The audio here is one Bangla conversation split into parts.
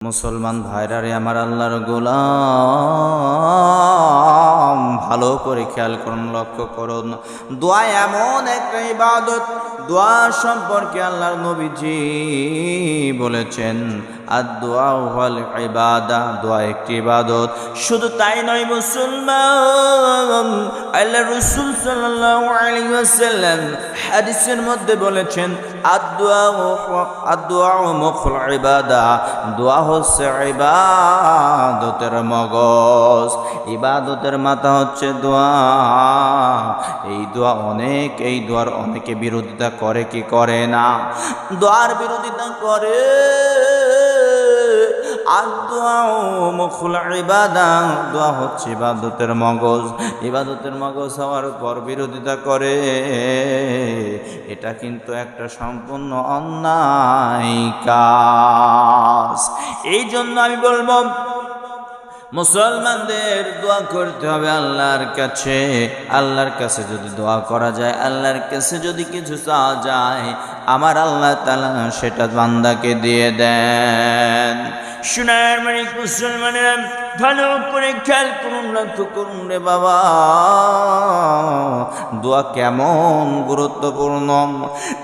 মুসলমান ভাইরা রে আমার আল্লাহর গোলাম, ভালো করে খেয়াল করুন, লক্ষ্য করুন। দোয়া এমন একটা ইবাদত, দোয়া সম্পর্কে আল্লাহর নবীজি বলেছেন আর একটি শুধু তাই নয়, মুসলমান হাদিসের মধ্যে বলেছেন হচ্ছে মগজ। ইবাদতের মাথা হচ্ছে দোয়া এই দোয়া অনেক, এই দোয়ার অনেকে বিরোধিতা করে কি করে না? দোয়ার বিরোধিতা করে আর দোয়া মুখল ইবাদা, দোয়া হচ্ছে ইবাদতের মগজ। ইবাদতের মগজ হওয়ার পর বিরোধিতা করে। এটা কিন্তু একটা সম্পূর্ণ অন্যায় কাজ। এই জন্য আমি বলব, মুসলমানদের দোয়া করতে হবে আল্লাহর কাছে। আল্লাহর কাছে যদি দোয়া করা যায়, আল্লাহর কাছে যদি কিছু চাওয়া যায়, আমার আল্লাহ তালা সেটা বান্দাকে দিয়ে দেন। সোনার মানে মুসলমানেরা ভালো করে খেয়াল করুন লক্ষ্য করুন রে বাবা। দোয়া কেমন গুরুত্বপূর্ণ।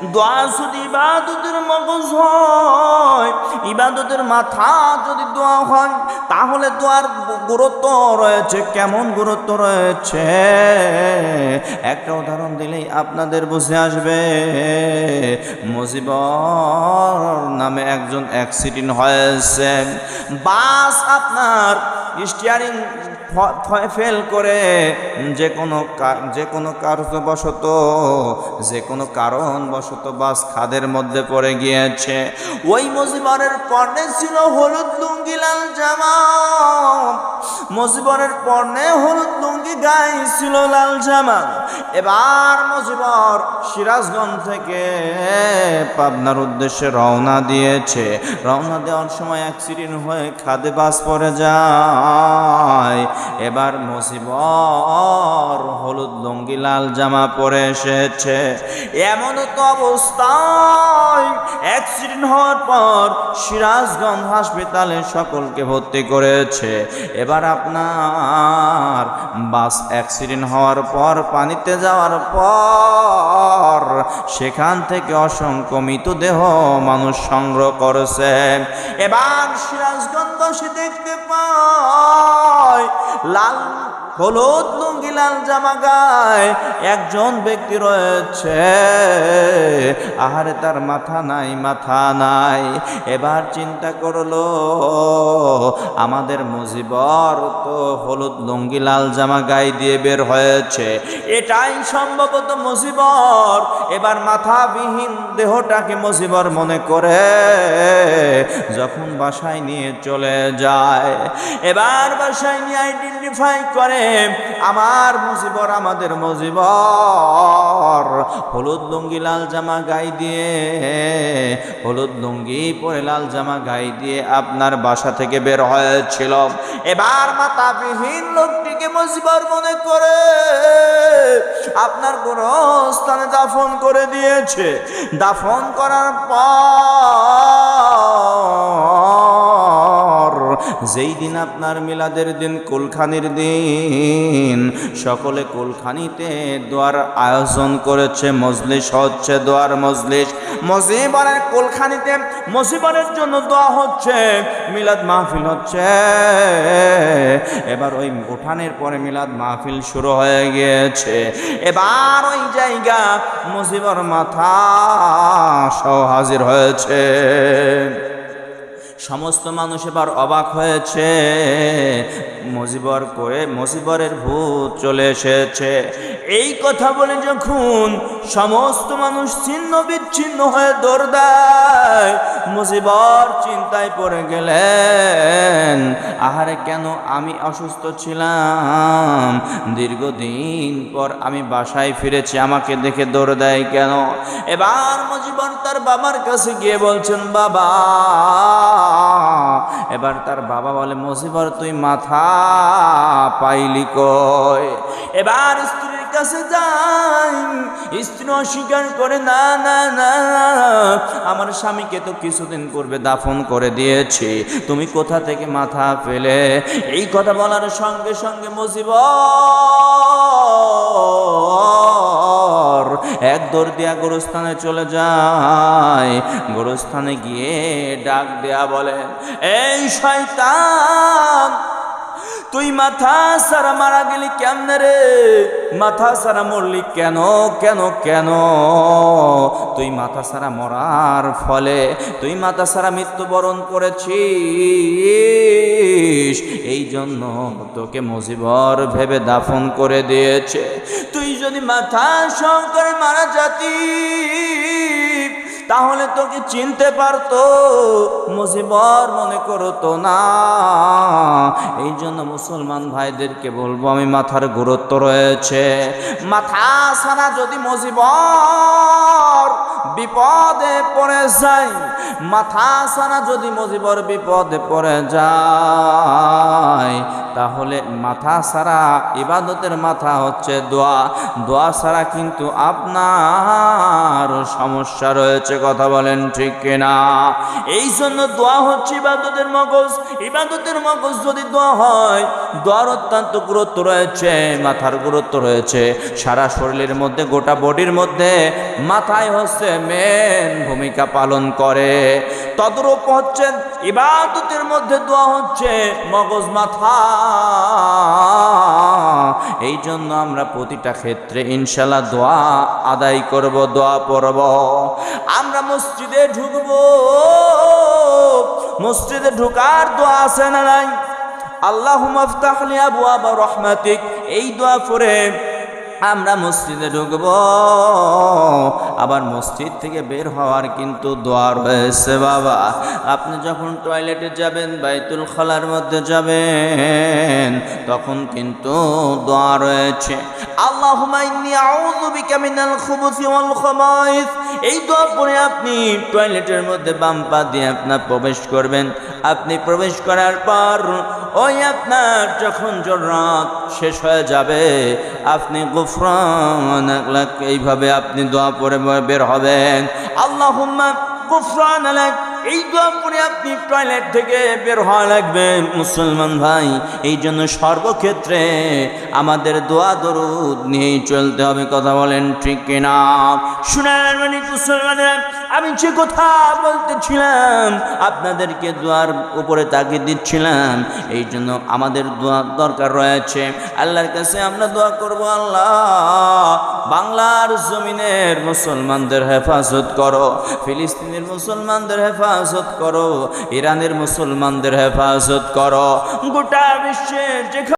দোয়া যদি ইবাদতের মগজ হয়, ইবাদতের মাথা যদি দোয়া হয়, তাহলে দোয়ার গুরুত্ব রয়েছে, কেমন গুরুত্ব রয়েছে? একটা উদাহরণ দিলেই আপনাদের বুঝে আসবে। মুজিবর নামে একজন অ্যাক্সিডেন্ট হয়েছে। বাস আপনার স্টিয়ারিং ফেল করে যে কোনো যে কোনো কারণবশত যে কোনো কারণবশত বাস খাদের মধ্যে পড়ে গিয়েছে। ওই মজিবারের পর্নে ছিল হলুদ লুঙ্গি, লাল জামা। মুজিবরের পর্নে হলুদ লুঙ্গি গায়ে ছিল লাল জামা। এবার মজিবর সিরাজগঞ্জ থেকে পাবনার উদ্দেশ্যে রওনা দিয়েছে। রওনা দেওয়ার সময় অ্যাক্সিডেন্ট হয়ে খাদে বাস পড়ে যায়। এবার মজিবর হলুদ লুঙ্গি, লাল জামা পরে এসেছে। এমন তো অবস্থায় অ্যাক্সিডেন্ট হওয়ার পর সিরাজগঞ্জ হাসপাতালে সকলকে ভর্তি করেছে। এবার আপনার বাস অ্যাক্সিডেন্ট হওয়ার পর, পানিতে যাওয়ার পর সেখান থেকে অসংখ্য মৃতদেহ মানুষ সংগ্রহ করেছে। এবার সিরাজগঞ্জবাসী দেখতে পায়, লাল হলুদ লুঙ্গি, লাল জামা গায় একজন ব্যক্তি রয়েছে। আহারে, তার মাথা নাই মাথা নাই। এবার চিন্তা করল, আমাদের মুজিবর তো হলুদ লুঙ্গি, লাল জামা গায়ে দিয়ে বের হয়েছে। এটাই সম্ভবত মুজিবর। এবার মাথাবিহীন দেহটাকে মুজিবর মনে করে, যখন বাসায় নিয়ে চলে যায়। এবার বাসায় নিয়ে আইডেন্টিফাই করে আমার মুজিবর, আমাদের মুজিবর। হলুদ লুঙ্গি, লাল জামা গায়ে দিয়ে, হলুদ লুঙ্গি পরে লাল জামা গায়ে দিয়ে আপনার বাসা থেকে বের হয়েছিল। এবার মাতাবিহীন লোকটিকে মুজিবর মনে করে, আপনার গোরস্থানে দাফন করে দিয়েছে। দাফন করার পর যেই দিন আপনার মিলাদের দিন, কুলখানির দিন, সকলে কুলখানিতে দোয়ার আয়োজন করেছে, মজলিস হচ্ছে, দোয়ার মজলিস। মজিবরের কুলখানিতে, মজিবরের জন্য দোয়া হচ্ছে, মিলাদ মাহফিল হচ্ছে। এবার ওই উঠানের পরে মিলাদ মাহফিল শুরু হয়ে গিয়েছে। এবার ওই জায়গা মুজিবর মাথা সহ হাজির হয়েছে। সমস্ত মানুষ এবার অবাক হয়েছে। মজিবর করে মজিবরের ভূত চলে এসেছে। এই কথা বলে যখন সমস্ত মানুষ ছিন্ন বিচ্ছিন্ন হয়ে দৌড় দেয়। মজিবর চিন্তায় পড়ে গেলেন, আহারে, কেন আমি অসুস্থ ছিলাম? দীর্ঘদিন পর আমি বাসায় ফিরেছি, আমাকে দেখে দৌড় দেয় কেন? এবার মজিবর তার বাবার কাছে গিয়ে বলছেন, বাবা। এবার তার বাবা বলে, মজিবর, তুই মাথা পাইলি কই? এবার স্ত্রীর কাছে যাই স্ত্রী অস্বীকার করে, না না না, আমার স্বামীকে তো কিছুদিন পূর্বে দাফন করে দিয়েছি। তুমি কোথা থেকে মাথা ফেলে? এই কথা বলার সঙ্গে সঙ্গে মুজিবর এক দৌড় দিয়া গোরস্থানে চলে যায়। গোরস্থানে গিয়ে ডাক দেয়া বলে, এই শয়তান তুই মাথা সারা মারা গেলি কেমনে রে? মাথা সারা মরলি কেন কেন কেন? তুই মাথা সারা মরার ফলে তুই মাথা সারা মৃত্যুবরণ করেছিস। এই জন্য তোকে মজিবর ভেবে দাফন করে দিয়েছে। তুই যদি মাথা শঙ্কর মারা জাতি তাহলে তোকে চিনতে পারতো মুসিবর মনে করতো না। এই জন্য মুসলমান ভাইদেরকে বলব, আমি মাথার গুরুত্ব রয়েছে। মাথা সারা যদি মুজিবর বিপদে পড়ে যাই, মাথা সারা যদি মজিবর বিপদে পড়ে যায়, তাহলে মাথা সারা ইবাদতের মাথা হচ্ছে দোয়া। দোয়া ছাড়া কিন্তু আপনার সমস্যা রয়েছে, কথা বলেন ঠিক কিনা? এই জন্য দোয়া হচ্ছে ইবাদতের মগজ। ইবাদতের মগজ যদি দোয়া হয়, দোয়ার অত্যন্ত গুরুত্ব রয়েছে, মাথার গুরুত্ব রয়েছে। সারা শরীরের মধ্যে, গোটা বডির মধ্যে মাথায় হচ্ছে মেন ভূমিকা পালন করে। তদরূপ হচ্ছে ইবাদতের মধ্যে দোয়া হচ্ছে মগজ, মাথা। এই জন্য আমরা প্রতিটা ক্ষেত্রে ইনশাল্লাহ দোয়া আদায় করব, দোয়া পড়ব। আমরা মসজিদে ঢুকব। মসজিদে ঢুকার দোয়া আছে না নাই? আল্লাহ মাফতাহলি আবু আবা রহমাতিক। এই দোয়া পড়ে আমরা মসজিদে ঢুকব। আবার মসজিদ থেকে বের হওয়ার কিন্তু দোয়া রয়েছে, বাবা। আপনি যখন টয়লেটে যাবেন, বাইতুল খলার মধ্যে যাবেন, তখন কিন্তু দোয়া রয়েছে। ওয়াল এই দোয়া পড়ে আপনি টয়লেটের মধ্যে বাম পা দিয়ে আপনার প্রবেশ করবেন। আপনি প্রবেশ করার পর ওই আপনার যখন জরুরত শেষ হয়ে যাবে, আপনি গুফরান এইভাবে আপনি দোয়া পড়ে বের হবেন। আল্লাহুম্মা গুফরান আলাক এই দোয়া পড়ে আপনি টয়লেট থেকে বের হওয়া লাগবে, মুসলমান ভাই। এই জন্য সর্বক্ষেত্রে আমাদের দোয়া দরুদ নিয়েই চলতে হবে, কথা বলেন ঠিক কিনা? শুনার মানে মুসলমানেরা, আমি যে কথা বলতেছিলাম, আপনাদেরকে দোয়ার উপরে তাকিয়ে দিচ্ছিলাম, এই জন্য আমাদের দোয়া দরকার রয়েছে। আল্লাহর কাছে আমরা দোয়া করব, আল্লাহ, বাংলার জমিনের মুসলমানদের হেফাজত করো, ফিলিস্তিনের মুসলমানদের হেফাজত করো ইরানের মুসলমানদের হেফাজত করো। গোটা বিশ্বের যেখানে